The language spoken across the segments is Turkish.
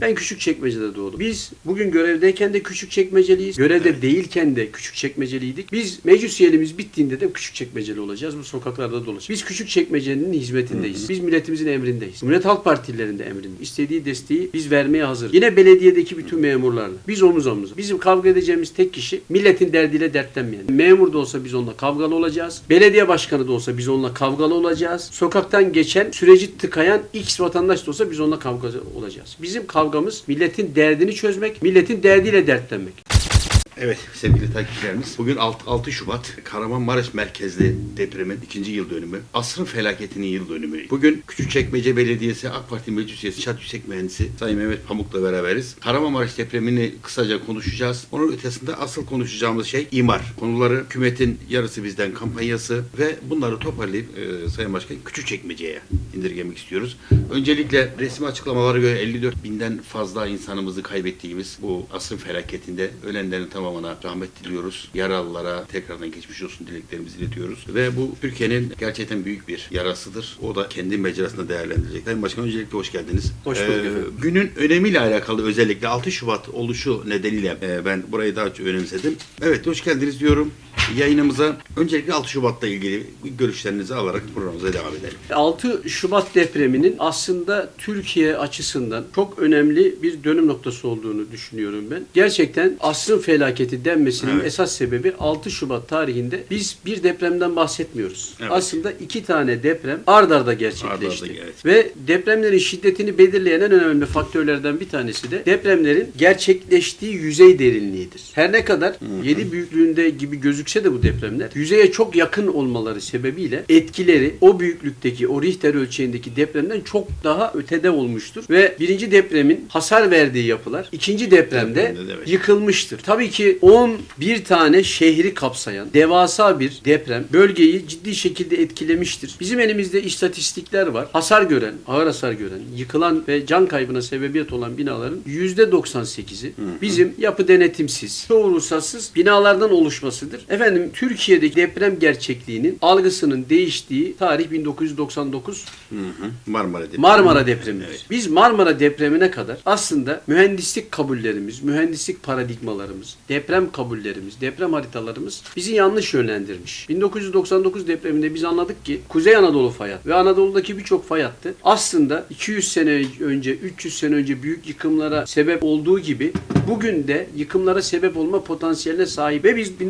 Ben küçük çekmecede doğdum. Biz bugün görevdeyken de küçük çekmeceliyiz. Görevde değilken de küçük çekmeceliydik. Biz meclis üyeliğimiz bittiğinde de küçük çekmeceli olacağız. Bu sokaklarda dolaşacağız. Biz küçük çekmecenin hizmetindeyiz. Biz milletimizin emrindeyiz. Cumhuriyet Halk Partililerinin de emrinde. İstediği desteği biz vermeye hazır. Yine belediyedeki bütün memurlarla. Biz omuz omuza. Bizim kavga edeceğimiz tek kişi milletin derdiyle dertlenmeyen. Memur da olsa biz onunla kavgalı olacağız. Belediye başkanı da olsa biz onunla kavgalı olacağız. Sokaktan geçen süreci tıkayan X vatandaş da olsa biz onunla kavga olacağız. Bizim kavgamız milletin derdini çözmek, milletin derdiyle dertlenmek. Evet sevgili takipçilerimiz. Bugün 6, 6 Şubat Kahramanmaraş merkezli depremin ikinci yıl dönümü. Asrın felaketinin yıl dönümü. Bugün Küçükçekmece Belediyesi AK Parti Meclis Üyesi Çat Yüksek Mühendisi Sayın Mehmet Pamuk'la beraberiz. Kahramanmaraş depremini kısaca konuşacağız. Onun ötesinde asıl konuşacağımız şey imar. Konuları hükümetin yarısı bizden kampanyası ve bunları toparlayıp e, Sayın Başkan Küçükçekmece'ye indirgemek istiyoruz. Öncelikle resmi açıklamalara göre 54 binden fazla insanımızı kaybettiğimiz bu asrın felaketinde ölenlerin tamamına rahmet diliyoruz. Yaralılara tekrardan geçmiş olsun dileklerimizi iletiyoruz. Ve bu Türkiye'nin gerçekten büyük bir yarasıdır. O da kendi mecrasında değerlendirecek. Sayın Başkan öncelikle hoş geldiniz. Hoş bulduk efendim. Günün önemiyle alakalı özellikle 6 Şubat oluşu nedeniyle e, ben burayı daha çok önemsedim. Evet hoş geldiniz diyorum. Yayınımıza öncelikle 6 Şubat'la ilgili görüşlerinizi alarak programımıza devam edelim. 6 Şubat depreminin aslında Türkiye açısından çok önemli bir dönüm noktası olduğunu düşünüyorum ben. Gerçekten asrın felaketi denmesinin Evet. esas sebebi 6 Şubat tarihinde biz bir depremden bahsetmiyoruz. Evet. Aslında iki tane deprem ard arda gerçekleşti. Ard arda, evet. Ve depremlerin şiddetini belirleyen en önemli faktörlerden bir tanesi de depremlerin gerçekleştiği yüzey derinliğidir. Her ne kadar 7 büyüklüğünde gibi gözükse de bu depremler yüzeye çok yakın olmaları sebebiyle etkileri o büyüklükteki o Richter ölçeğindeki depremden çok daha ötede olmuştur. Ve birinci depremin hasar verdiği yapılar ikinci depremde Depremde de evet. yıkılmıştır. Tabii ki 11 tane şehri kapsayan devasa bir deprem bölgeyi ciddi şekilde etkilemiştir. Bizim elimizde istatistikler var. Hasar gören, ağır hasar gören, yıkılan ve can kaybına sebebiyet olan binaların %98'i bizim yapı denetimsiz, çoğu ruhsatsız binalardan oluşmasıdır. Efendim Türkiye'deki deprem gerçekliğinin algısının değiştiği tarih 1999 Hı hı. Marmara depremi. Marmara depremidir. Evet. Biz Marmara depremine kadar aslında mühendislik kabullerimiz, mühendislik paradigmalarımız, deprem kabullerimiz, deprem haritalarımız bizi yanlış yönlendirmiş. 1999 depreminde biz anladık ki Kuzey Anadolu fay hattı ve Anadolu'daki birçok fay hattı aslında 200 sene önce, 300 sene önce büyük yıkımlara sebep olduğu gibi bugün de yıkımlara sebep olma potansiyeline sahip. Ve biz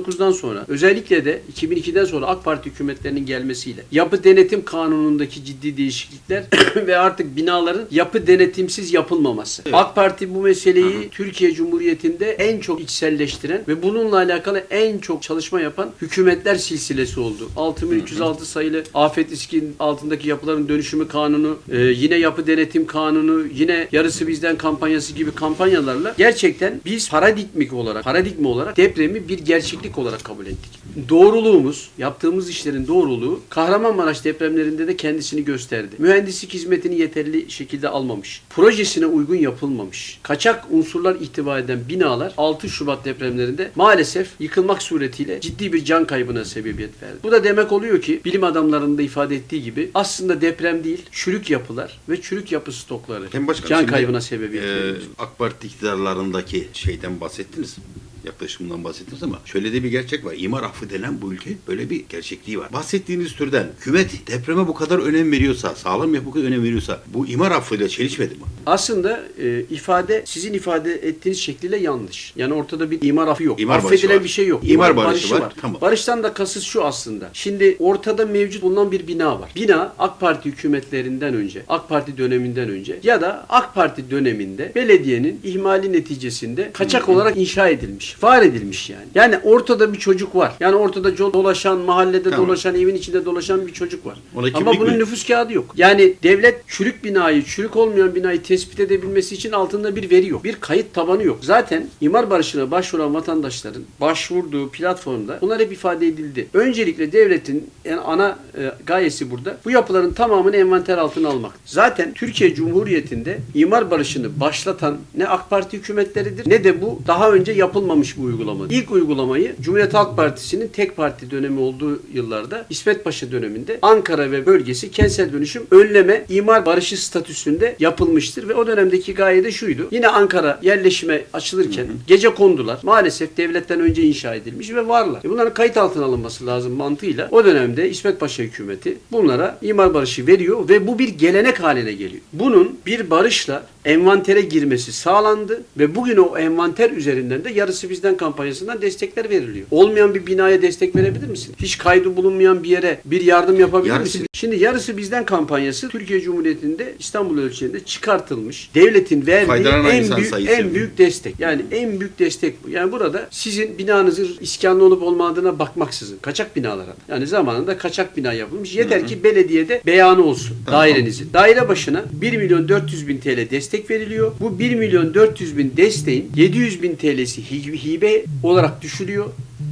1999'dan sonra özellikle de 2002'den sonra AK Parti hükümetlerinin gelmesiyle yapı denetim kanunundaki ciddi değişiklikler ve artık binaların yapı denetimsiz yapılmaması. Evet. AK Parti bu meseleyi Türkiye Cumhuriyeti'nde en çok içselleştiren ve bununla alakalı en çok çalışma yapan hükümetler silsilesi oldu. 6306 sayılı afet riskin altındaki yapıların dönüşümü kanunu, e, yine yapı denetim kanunu, yine yarısı bizden kampanyası gibi kampanyalarla gerçekten biz paradigmik olarak, paradigma olarak depremi bir gerçeklik olarak kabul ettik. Doğruluğumuz, yaptığımız işlerin doğruluğu Kahramanmaraş depremlerinde de kendisini gösterdi. Mühendislik hizmetini yeterli şekilde almamış. Projesine uygun yapılmamış. Kaçak unsurlar ihtiva eden binalar 6 Şubat depremlerinde maalesef yıkılmak suretiyle ciddi bir can kaybına sebebiyet verdi. Bu da demek oluyor ki bilim adamlarının da ifade ettiği gibi aslında deprem değil, çürük yapılar ve çürük yapı stokları Hem başkan, can kaybına sebebiyet e, veriyor. AK Parti iktidarlarındaki şeyden bahsettiniz. Yaklaşımından bahsettiniz ama şöyle de bir gerçek var. İmar affı denen bu ülke böyle bir gerçekliği var. Bahsettiğiniz türden hükümet depreme bu kadar önem veriyorsa, sağlam yapı bu kadar önem veriyorsa bu imar affıyla çelişmedi mi? Aslında e, ifade sizin ifade ettiğiniz şekliyle yanlış. Yani ortada bir imar affı yok. İmar barışı Affedilen var. bir şey yok. İmar barışı var, tamam. Barıştan da kasıt şu aslında. Şimdi ortada mevcut bulunan bir bina var. Bina AK Parti hükümetlerinden önce, AK Parti döneminden önce ya da AK Parti döneminde belediyenin ihmali neticesinde kaçak olarak inşa edilmiş. Var edilmiş yani. Yani ortada bir çocuk var. Yani ortada dolaşan, mahallede Tamam. dolaşan, evin içinde dolaşan bir çocuk var. Ona Ama kimlik bunun mi? nüfus kağıdı yok. Yani devlet çürük binayı, çürük olmayan binayı tespit edebilmesi için altında bir veri yok. Bir kayıt tabanı yok. Zaten imar barışına başvuran vatandaşların başvurduğu platformda bunlar hep ifade edildi. Öncelikle devletin yani ana e, gayesi burada bu yapıların tamamını envanter altına almak. Zaten Türkiye Cumhuriyeti'nde imar barışını başlatan ne AK Parti hükümetleridir ne de bu daha önce yapılmamış yapılmamış bu uygulama. İlk uygulamayı Cumhuriyet Halk Partisi'nin tek parti dönemi olduğu yıllarda İsmet Paşa döneminde Ankara ve bölgesi kentsel dönüşüm önleme imar barışı statüsünde yapılmıştır ve o dönemdeki gaye de şuydu. Yine Ankara yerleşime açılırken gece kondular. Maalesef devletten önce inşa edilmiş ve varlar. E bunların kayıt altına alınması lazım mantığıyla. O dönemde İsmet Paşa hükümeti bunlara imar barışı veriyor ve bu bir gelenek haline geliyor. Bunun bir barışla envantere girmesi sağlandı ve bugün o envanter üzerinden de yarısı bizden kampanyasından destekler veriliyor. Olmayan bir binaya destek verebilir misin? Hiç kaydı bulunmayan bir yere bir yardım yapabilir Yarısı- misin? Şimdi yarısı bizden kampanyası Türkiye Cumhuriyeti'nde İstanbul ölçeğinde çıkartılmış. Devletin verdiği Faydalanan en büyük en büyük destek. Yani en büyük destek bu. Yani burada sizin binanızın iskanlı olup olmadığına bakmaksızın kaçak binalara. Yani zamanında kaçak bina yapılmış. Yeter ki belediyede beyanı olsun Tamam. dairenizin. Daire başına 1 milyon 400 bin TL destek veriliyor. Bu 1 milyon 400 bin desteğin 700 bin TL'si hi- hibe olarak düşülüyor.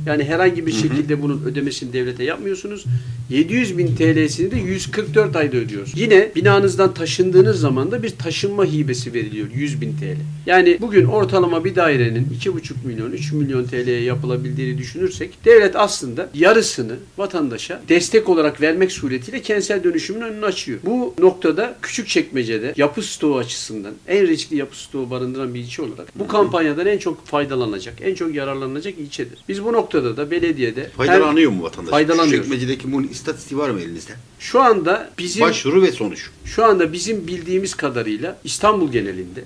Yani herhangi bir şekilde bunun ödemesini devlete yapmıyorsunuz. 700 bin TL'sini de 144 ayda ödüyorsunuz. Yine binanızdan taşındığınız zaman da bir taşınma hibesi veriliyor 100 bin TL. Yani bugün ortalama bir dairenin 2,5 milyon 3 milyon TL'ye yapılabildiğini düşünürsek devlet aslında yarısını vatandaşa destek olarak vermek suretiyle kentsel dönüşümün önünü açıyor. Bu noktada küçük çekmecede yapı stoğu açısından en riskli yapı stoğu barındıran bir ilçe olarak bu kampanyadan en çok faydalanacak, en çok yararlanacak ilçedir. Biz bu noktada da belediyede Faydalanıyor mu vatandaş? Faydalanıyor. Küçükmecedeki bunun istatistiği var mı elinizde? şu anda bizim Başvuru ve sonuç. şu anda bizim bildiğimiz kadarıyla İstanbul genelinde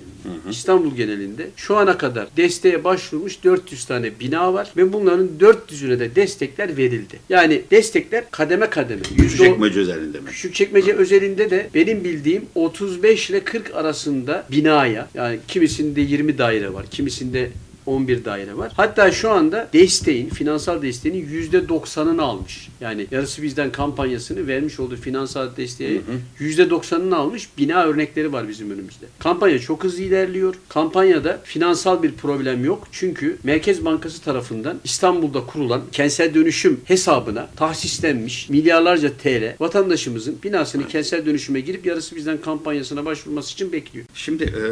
İstanbul genelinde şu ana kadar desteğe başvurmuş 400 tane bina var ve bunların 400'üne de destekler verildi. Yani destekler kademe kademe. Yüzde Küçükçekmece özelinde mi? Küçükçekmece özelinde de benim bildiğim 35 ile 40 arasında binaya yani kimisinde 20 daire var, kimisinde 11 daire var. Hatta şu anda desteğin, finansal desteğinin %90'ını almış. Yani yarısı bizden kampanyasını vermiş olduğu finansal desteği %90'ını almış bina örnekleri var bizim önümüzde. Kampanya çok hızlı ilerliyor. Kampanyada finansal bir problem yok. Çünkü Merkez Bankası tarafından İstanbul'da kurulan kentsel dönüşüm hesabına tahsislenmiş milyarlarca TL vatandaşımızın binasını kentsel dönüşüme girip yarısı bizden kampanyasına başvurması için bekliyor. Şimdi e,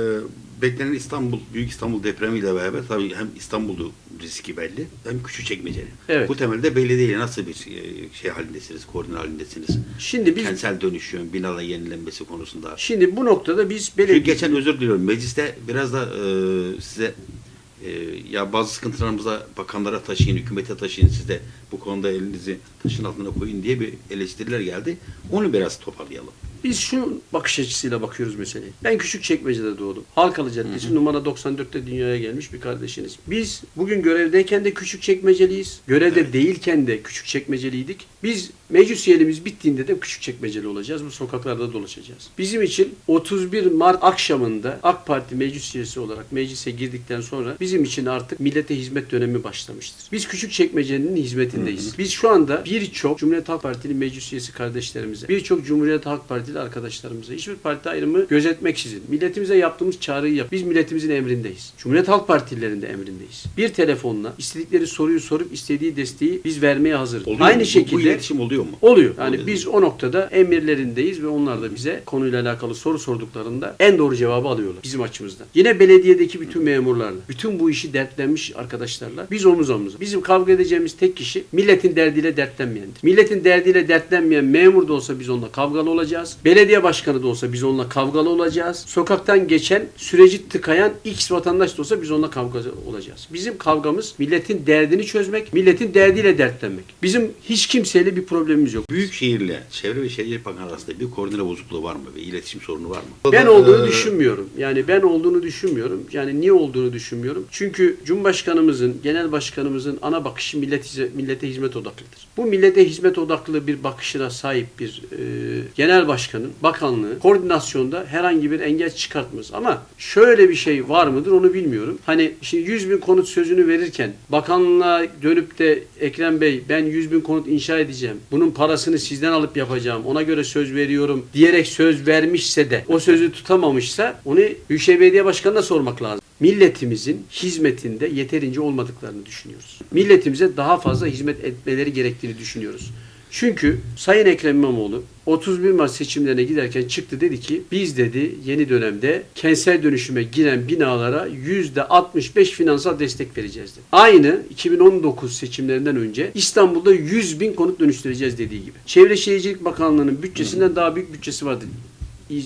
beklenen İstanbul, Büyük İstanbul depremiyle beraber tabii hem İstanbul'u riski belli hem Küçükçekmece'nin. Evet. Bu temelde belediyeyle nasıl bir e, şey halindesiniz, koordine halindesiniz? Şimdi biz Kentsel dönüşüm, binaların yenilenmesi konusunda. şimdi bu noktada biz Çünkü belediye geçen özür diliyorum. Mecliste biraz da e, size e, ya bazı sıkıntılarımıza bakanlara taşıyın, hükümete taşıyın siz de bu konuda elinizi taşın altına koyun diye bir eleştiriler geldi. Onu biraz toparlayalım. Biz şu bakış açısıyla bakıyoruz meseleye. Ben küçük çekmecede doğdum. Halkalı Caddesi numara 94'te dünyaya gelmiş bir kardeşiniz. Biz bugün görevdeyken de küçük çekmeceliyiz. Görevde değilken de küçük çekmeceliydik. Biz meclis üyeliğimiz bittiğinde de küçük çekmeceli olacağız. Bu sokaklarda dolaşacağız. Bizim için 31 Mart akşamında AK Parti meclis üyesi olarak meclise girdikten sonra bizim için artık millete hizmet dönemi başlamıştır. Biz küçük çekmecenin hizmetindeyiz. Biz şu anda birçok Cumhuriyet Halk Partili meclis üyesi kardeşlerimize, birçok Cumhuriyet Halk Partili arkadaşlarımıza hiçbir parti ayrımı gözetmeksizin milletimize yaptığımız çağrıyı yap. Biz milletimizin emrindeyiz. Cumhuriyet Halk Partililerin de emrindeyiz. Bir telefonla istedikleri soruyu sorup istediği desteği biz vermeye hazırız. Oluyor Aynı mu? Bu- şekilde bu iletişim oluyor mu? Oluyor. Yani Oluyor. biz o noktada emirlerindeyiz ve onlar da bize konuyla alakalı soru sorduklarında en doğru cevabı alıyorlar bizim açımızdan. Yine belediyedeki bütün memurlarla, bütün bu işi dertlenmiş arkadaşlarla biz omuz omuza. Bizim kavga edeceğimiz tek kişi milletin derdiyle dertlenmeyendir. Milletin derdiyle dertlenmeyen memur da olsa biz onunla kavgalı olacağız. Belediye başkanı da olsa biz onunla kavgalı olacağız. Sokaktan geçen süreci tıkayan X vatandaş da olsa biz onunla kavgalı olacağız. Bizim kavgamız milletin derdini çözmek, milletin derdiyle dertlenmek. Bizim hiç kimseyle bir problemimiz yok. Büyükşehir'le Çevre ve Şehircilik Bakanı arasında bir koordine bozukluğu var mı ve iletişim sorunu var mı? Ben olduğunu düşünmüyorum. Yani ben olduğunu düşünmüyorum. Yani niye olduğunu düşünmüyorum? Çünkü Cumhurbaşkanımızın, Genel Başkanımızın ana bakışı millet millete hizmet odaklıdır. Bu millete hizmet odaklı bir bakışına sahip bir e, genel başkanın bakanlığı koordinasyonda herhangi bir engel çıkartmaz. Ama şöyle bir şey var mıdır onu bilmiyorum. Hani şimdi 100 bin konut sözünü verirken bakanlığa dönüp de Ekrem Bey ben 100 bin konut inşa edeceğim. Bunun parasını sizden alıp yapacağım. Ona göre söz veriyorum diyerek söz vermişse de o sözü tutamamışsa onu Büyükşehir Belediye Başkanı'na sormak lazım. Milletimizin hizmetinde yeterince olmadıklarını düşünüyoruz. Milletimize daha fazla hizmet etmeleri gerektiğini düşünüyoruz. Çünkü Sayın Ekrem İmamoğlu 31 Mart seçimlerine giderken çıktı dedi ki biz dedi yeni dönemde kentsel dönüşüme giren binalara %65 finansal destek vereceğiz dedi. Aynı 2019 seçimlerinden önce İstanbul'da 100 bin konut dönüştüreceğiz dediği gibi. Çevre Şehircilik Bakanlığı'nın bütçesinden daha büyük bütçesi vardır.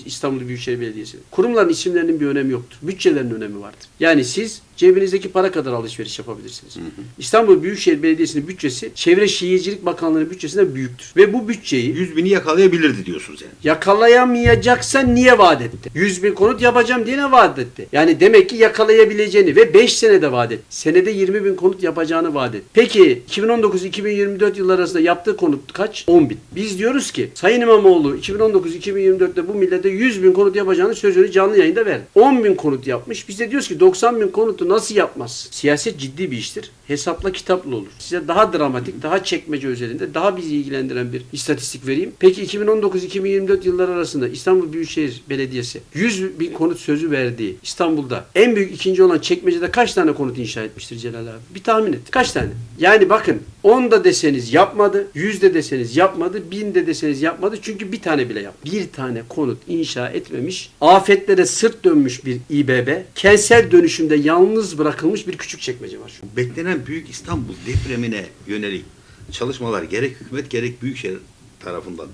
İstanbul Büyükşehir Belediyesi. Kurumların isimlerinin bir önemi yoktur. Bütçelerin önemi vardır. Yani siz cebinizdeki para kadar alışveriş yapabilirsiniz. İstanbul Büyükşehir Belediyesi'nin bütçesi Çevre Şehircilik Bakanlığı'nın bütçesinden büyüktür. Ve bu bütçeyi 100 bini yakalayabilirdi diyorsunuz yani. yakalayamayacaksa niye vaat etti? 100 bin konut yapacağım diye ne vaat etti? Yani demek ki yakalayabileceğini ve 5 senede vaat etti. Senede 20 bin konut yapacağını vaat etti. Peki 2019-2024 yılları arasında yaptığı konut kaç? 10 bin. Biz diyoruz ki Sayın İmamoğlu 2019-2024'te bu millete 100 bin konut yapacağını sözünü canlı yayında verdi. 10 bin konut yapmış. Biz de diyoruz ki 90 bin konutu nasıl yapmaz? Siyaset ciddi bir iştir. Hesapla kitapla olur. Size daha dramatik, daha çekmece özelinde, daha bizi ilgilendiren bir istatistik vereyim. Peki 2019-2024 yılları arasında İstanbul Büyükşehir Belediyesi 100 bin konut sözü verdiği İstanbul'da en büyük ikinci olan Çekmece'de kaç tane konut inşa etmiştir Celal abi? Bir tahmin et. Kaç tane? Yani bakın 10 da deseniz yapmadı, 100 de deseniz yapmadı, 1000 de deseniz yapmadı. Çünkü bir tane bile yapmadı. Bir tane konut inşa etmemiş, afetlere sırt dönmüş bir İBB, kentsel dönüşümde yalnız bırakılmış bir küçük çekmece var. Beklenen Büyük İstanbul depremine yönelik çalışmalar gerek hükümet gerek büyükşehir tarafından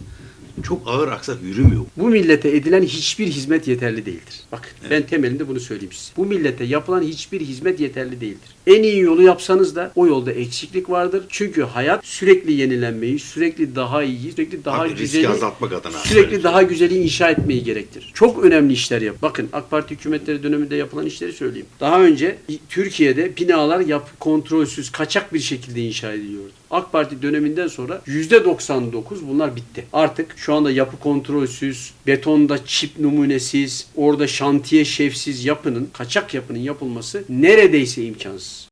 çok ağır aksak yürümüyor. Bu millete edilen hiçbir hizmet yeterli değildir. Bak ben temelinde bunu söyleyeyim size. Bu millete yapılan hiçbir hizmet yeterli değildir. En iyi yolu yapsanız da o yolda eksiklik vardır. Çünkü hayat sürekli yenilenmeyi, sürekli daha iyi, sürekli daha Tabii güzeli, azaltmak adına. sürekli daha güzeli inşa etmeyi gerektirir. Çok önemli işler yap. Bakın AK Parti hükümetleri döneminde yapılan işleri söyleyeyim. Daha önce Türkiye'de binalar yap kontrolsüz, kaçak bir şekilde inşa ediliyordu. AK Parti döneminden sonra %99 bunlar bitti. Artık şu anda yapı kontrolsüz, betonda çip numunesiz, orada şantiye şefsiz yapının, kaçak yapının yapılması neredeyse imkansız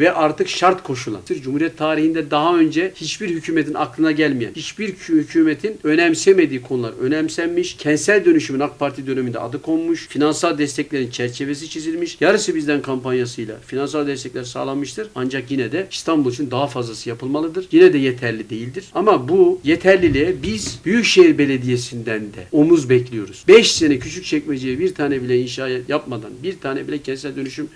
ve artık şart koşulan. Cumhuriyet tarihinde daha önce hiçbir hükümetin aklına gelmeyen, hiçbir hükü- hükümetin önemsemediği konular önemsenmiş. Kentsel dönüşümün AK Parti döneminde adı konmuş. Finansal desteklerin çerçevesi çizilmiş. Yarısı bizden kampanyasıyla finansal destekler sağlanmıştır. Ancak yine de İstanbul için daha fazlası yapılmalıdır. Yine de yeterli değildir. Ama bu yeterliliğe biz Büyükşehir Belediyesi'nden de omuz bekliyoruz. 5 sene küçük çekmeceye bir tane bile inşa yapmadan, bir tane bile kentsel dönüşüm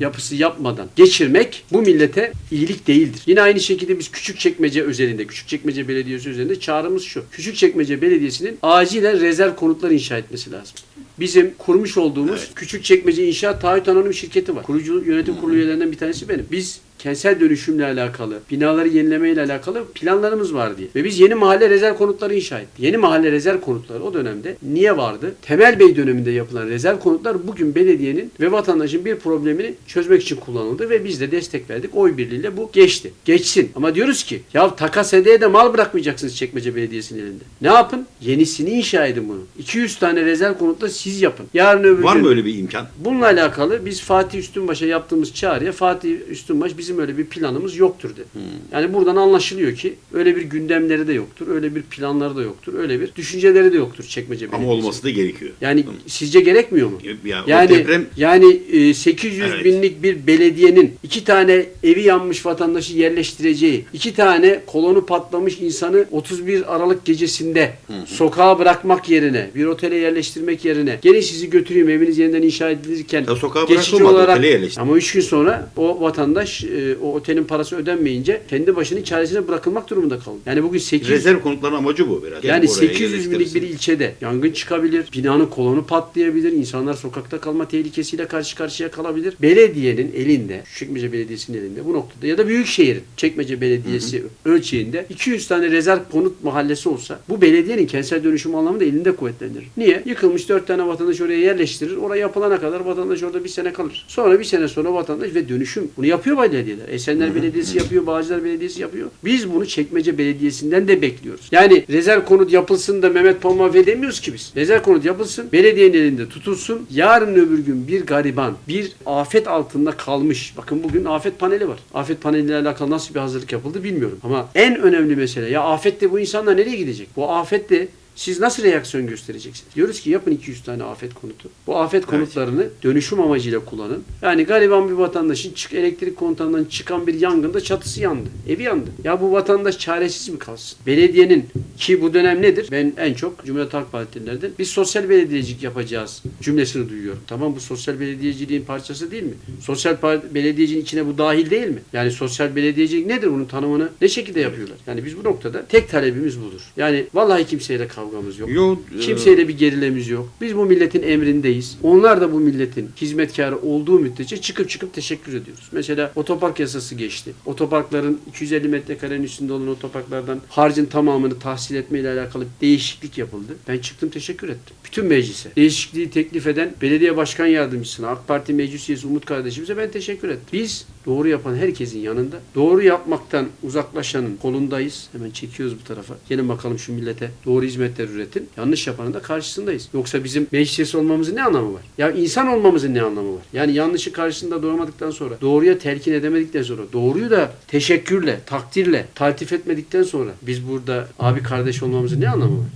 yapısı yapmadan geçirmek bu millete iyilik değildir. Yine aynı şekilde biz Küçükçekmece özelinde, Küçükçekmece Belediyesi özelinde çağrımız şu. Küçükçekmece Belediyesi'nin acilen rezerv konutlar inşa etmesi lazım. Bizim kurmuş olduğumuz Evet. Küçükçekmece İnşaat Taahhüt Anonim Şirketi var. Kurucu yönetim kurulu üyelerinden bir tanesi benim. Biz kentsel dönüşümle alakalı, binaları yenilemeyle alakalı planlarımız var diye. Ve biz yeni mahalle rezerv konutları inşa ettik. Yeni mahalle rezerv konutları o dönemde niye vardı? Temel Bey döneminde yapılan rezerv konutlar bugün belediyenin ve vatandaşın bir problemini çözmek için kullanıldı ve biz de destek verdik. Oy birliğiyle bu geçti. Geçsin. Ama diyoruz ki ya takas hedeye de mal bırakmayacaksınız Çekmece Belediyesi'nin elinde. Ne yapın? Yenisini inşa edin bunu. 200 tane rezerv konutla siz yapın. Yarın öbür Var gün mı öyle bir imkan? Bununla alakalı biz Fatih Üstünbaş'a yaptığımız çağrıya Fatih Üstünbaş bizim öyle bir planımız yoktur dedi. Yani buradan anlaşılıyor ki öyle bir gündemleri de yoktur, öyle bir planları da yoktur, öyle bir düşünceleri de yoktur Çekmece Ama Belediyesi. olması da gerekiyor. Yani sizce gerekmiyor mu? Ya, Yani deprem yani e, 800 Evet. binlik bir belediyenin iki tane evi yanmış vatandaşı yerleştireceği, iki tane kolonu patlamış insanı 31 Aralık gecesinde sokağa bırakmak yerine, bir otele yerleştirmek yerine, gelin sizi götüreyim eviniz yeniden inşa edilirken Ya sokağa geçici olarak ama 3 gün sonra o vatandaş e, o otelin parası ödenmeyince kendi başının çaresine bırakılmak durumunda kaldı. Yani bugün 800 rezerv konutların amacı bu biraz. yani Oraya 800 binlik bir ilçede yangın çıkabilir, binanın kolonu patlayabilir, insanlar sokakta kalma tehlikesiyle karşı karşıya kalabilir. Belediyenin elinde, Çekmece Belediyesi'nin elinde bu noktada ya da Büyükşehir'in Çekmece Belediyesi ölçeğinde 200 tane rezerv konut mahallesi olsa bu belediyenin kentsel dönüşüm anlamında elinde kuvvetlendirir. Niye? Yıkılmış 4 tane vatandaş oraya yerleştirir. Oraya yapılana kadar vatandaş orada bir sene kalır. Sonra bir sene sonra vatandaş ve dönüşüm. Bunu yapıyor belediyeler. Esenler Belediyesi yapıyor, Bağcılar Belediyesi yapıyor. Biz bunu Çekmece Belediyesi'nden de bekliyoruz. Yani rezerv konut yapılsın da Mehmet Pamuk'a demiyoruz ki biz. Rezerv konut yapılsın, belediyenin elinde tutulsun. Yarın öbür gün bir gariban, bir afet altında kalmış. Bakın bugün afet paneli var. Afet paneliyle alakalı nasıl bir hazırlık yapıldı bilmiyorum. Ama en önemli mesele ya afette bu insanlar nereye gidecek? Bu afette Siz nasıl reaksiyon göstereceksiniz? Diyoruz ki yapın 200 tane afet konutu. Bu afet konutlarını dönüşüm amacıyla kullanın. Yani gariban bir vatandaşın çık elektrik kontağından çıkan bir yangında çatısı yandı. Evi yandı. Ya bu vatandaş çaresiz mi kalsın? Belediyenin ki bu dönem nedir? Ben en çok Cumhuriyet Halk Partililerden biz sosyal belediyecilik yapacağız cümlesini duyuyorum. Tamam bu sosyal belediyeciliğin parçası değil mi? Sosyal belediyeciliğin içine bu dahil değil mi? Yani sosyal belediyecilik nedir? Bunun tanımını ne şekilde yapıyorlar? Yani biz bu noktada tek talebimiz budur. Yani vallahi kimseyle kavgamız yok. Yo, e, Kimseyle bir gerilemiz yok. Biz bu milletin emrindeyiz. Onlar da bu milletin hizmetkarı olduğu müddetçe çıkıp çıkıp teşekkür ediyoruz. Mesela otopark yasası geçti. Otoparkların 250 metrekarenin üstünde olan otoparklardan harcın tamamını tahsil etmeyle alakalı değişiklik yapıldı. Ben çıktım teşekkür ettim. Bütün meclise. Değişikliği teklif eden belediye başkan yardımcısına, AK Parti meclis üyesi Umut kardeşimize ben teşekkür ettim. Biz doğru yapan herkesin yanında, doğru yapmaktan uzaklaşanın kolundayız. Hemen çekiyoruz bu tarafa. Gelin bakalım şu millete doğru hizmetler üretin. Yanlış yapanın da karşısındayız. Yoksa bizim meclis olmamızın ne anlamı var? Ya insan olmamızın ne anlamı var? Yani yanlışı karşısında duramadıktan sonra, doğruya telkin edemedikten sonra, doğruyu da teşekkürle, takdirle, taltif etmedikten sonra biz burada abi kardeş olmamızın ne anlamı var?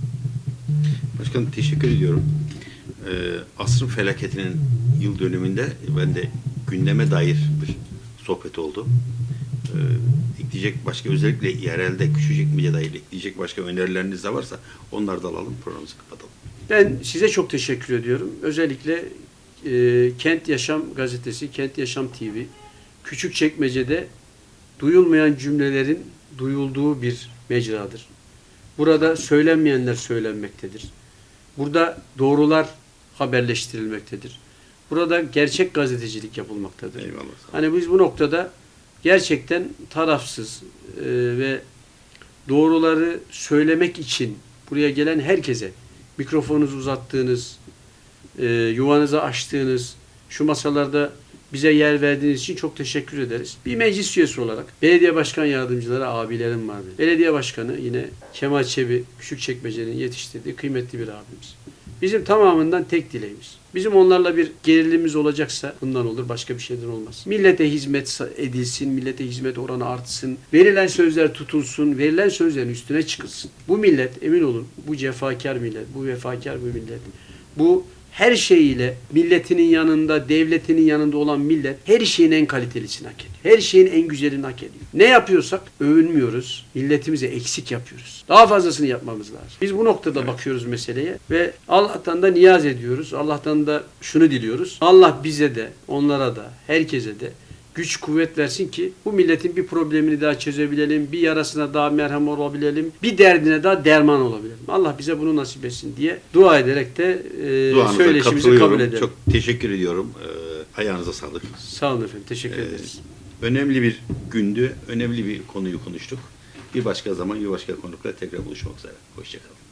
Başkanım teşekkür ediyorum. Ee, asrın felaketinin yıl dönümünde ben de gündeme dair bir sohbet oldu. Ee, ekleyecek başka özellikle yerelde Küçücekmece dair ekleyecek başka önerileriniz de varsa onları da alalım programımızı kapatalım. Ben size çok teşekkür ediyorum. Özellikle e, Kent Yaşam gazetesi, Kent Yaşam TV, Küçükçekmece'de duyulmayan cümlelerin duyulduğu bir mecradır. Burada söylenmeyenler söylenmektedir. Burada doğrular haberleştirilmektedir. Burada gerçek gazetecilik yapılmaktadır. Eyvallah. Hani biz bu noktada gerçekten tarafsız e, ve doğruları söylemek için buraya gelen herkese mikrofonunuzu uzattığınız, e, yuvanızı açtığınız, şu masalarda bize yer verdiğiniz için çok teşekkür ederiz. Bir meclis üyesi olarak belediye başkan yardımcıları abilerim vardı. Belediye başkanı yine Kemal Çebi Küçükçekmece'nin yetiştirdiği kıymetli bir abimiz. Bizim tamamından tek dileğimiz. Bizim onlarla bir gerilimimiz olacaksa bundan olur, başka bir şeyden olmaz. Millete hizmet edilsin, millete hizmet oranı artsın, verilen sözler tutulsun, verilen sözlerin üstüne çıkılsın. Bu millet, emin olun, bu cefakar millet, bu vefakar bir millet. Bu her şeyiyle milletinin yanında, devletinin yanında olan millet her şeyin en kalitelisini hak ediyor. Her şeyin en güzelini hak ediyor. Ne yapıyorsak övünmüyoruz. Milletimize eksik yapıyoruz. Daha fazlasını yapmamız lazım. Biz bu noktada bakıyoruz meseleye ve Allah'tan da niyaz ediyoruz. Allah'tan da şunu diliyoruz. Allah bize de, onlara da, herkese de güç kuvvet versin ki bu milletin bir problemini daha çözebilelim, bir yarasına daha merhem olabilelim, bir derdine daha derman olabilelim. Allah bize bunu nasip etsin diye dua ederek de e, Duanıza söyleşimizi kabul edelim. Çok teşekkür ediyorum. Ee, ayağınıza sağlık. Sağ olun efendim. Teşekkür Ee, ederiz. Önemli bir gündü, önemli bir konuyu konuştuk. Bir başka zaman, bir başka konukla tekrar buluşmak üzere. Hoşçakalın.